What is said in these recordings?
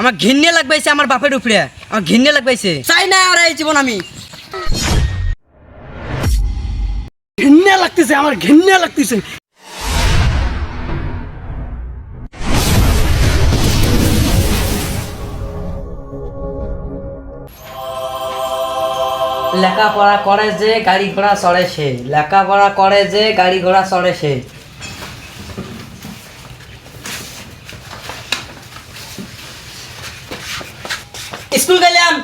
আমার ঘিন্নে লাগবাইছে আমার বাপের উপরে। আমার ঘিন্নে লাগবাইছে। চাই না আর এই জীবন আমি। ঘেন্না লাগতেছে আমার ঘেন্না লাগতেছে। লেখাপড়া করে যে গাড়ি ঘোড়া চড়ে সে। লেখাপড়া করে যে গাড়ি ঘোড়া চড়ে সে। স্কুল গেলাম।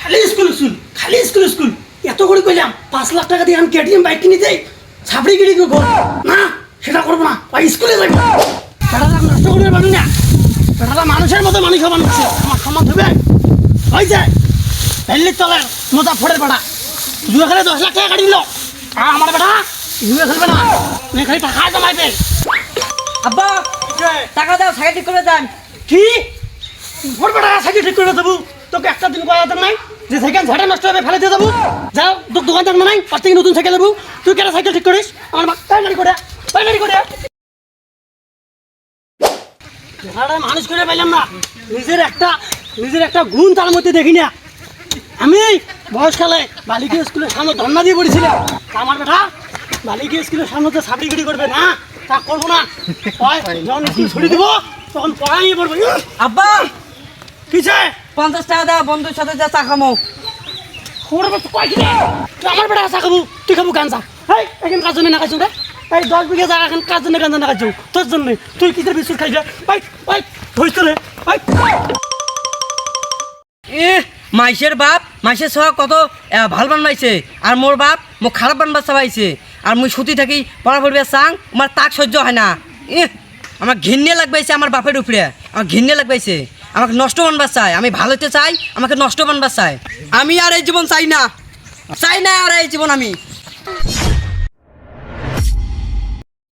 খালি স্কুল স্কুল, খালি স্কুল স্কুল। এত করে কইলাম, পাঁচ লাখ টাকা দিয়ে আমি কেটিএম বাইক কিনে দেই, ছাপড়ি গিরি না, সেটা করব না, ওই স্কুলে যাব। বেটাটা নষ্ট করে পারি না। বেটাটা মানুষের মতো মানুষ বানাচ্ছে আমার সমাজ হবে? ওই যে দিল্লির তলের মোজা ফোড়ের বেটা জুয়ে খেলে দশ লাখ টাকা কাটি আর আমার বেটা জুয়ে খেলবে নে। খালি টাকা জমাইবে। আব্বা টাকা দাও, সাইকেল ঠিক করে দেন। কি? ভোর বেটা সাইকেল ঠিক করে দেবো? তোকে একটা দিন কয়া নাই? যে সাইকেল ঝাড়ে নষ্ট হবে, ফেলে দিয়ে দেবো? যাও, তোর দোকান থাকবে নাই? পাঁচ থেকে নতুন সাইকেল দেবো। তুই কেন সাইকেল ঠিক করিস? আমার মা তাই গাড়ি করে গাড়ি করে। মানুষ করে পাইলাম না। নিজের একটা নিজের একটা গুণ তার মধ্যে দেখি না। আমি বয়সকালে বালিকা স্কুলের সামনে ধর্ণা দিয়ে পড়েছিলাম। আমার বেটা, বালিকা স্কুলের সামনে তো সাবড়িগিরি করবে না? তা করব না। যখন স্কুল ছুটি দিব তখন পড়াই পড়বে আব্বা! কিসে? পঞ্চাশ টাকা দাও বন্ধুর সাথে যা চা খামো। কি আমার বেটা চা খাব তুই খাব চা? হেই এখন কাজ জন্য না খাইছো রে এই দশ বিঘা জায়গা এখন কাজ জন্য গান না খাইছো তোর জন্য। তুই কিসের বিস্কুট খাইছে? ভাই ভাই ধরিস রে। ভাই এ মাইসের বাপ মাইসের সহ কত? ভালো বানবাইছে। আর মোর বাপ মোক খারাপ বানবা চাবাইছে। আর মুই সুতি থাকি পড়া পড়বে চাং আমার তাক সহ্য হয় না। এ আমার ঘিন্নে লাগবাইছে আমার বাপের উপরে। আমার ঘিন্নে লাগবাইছে। আমাকে নষ্ট বানবার চাই। আমি ভালোতে চাই আমাকে নষ্ট বানবার চাই। আমি আর এই জীবন চাই না। চাই না আর এই জীবন আমি।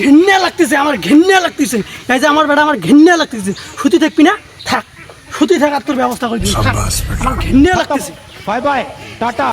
ঘেন্না লাগতেছে আমার ঘেন্না লাগতেছে। এই যে আমার বেটা আমার ঘেন্না লাগতেছে। সুতি থাকবি না? থাক। সুতি থাকার তোর ব্যবস্থা করে দিবি। আমার ঘেন্না লাগতেছে। Bye bye tata.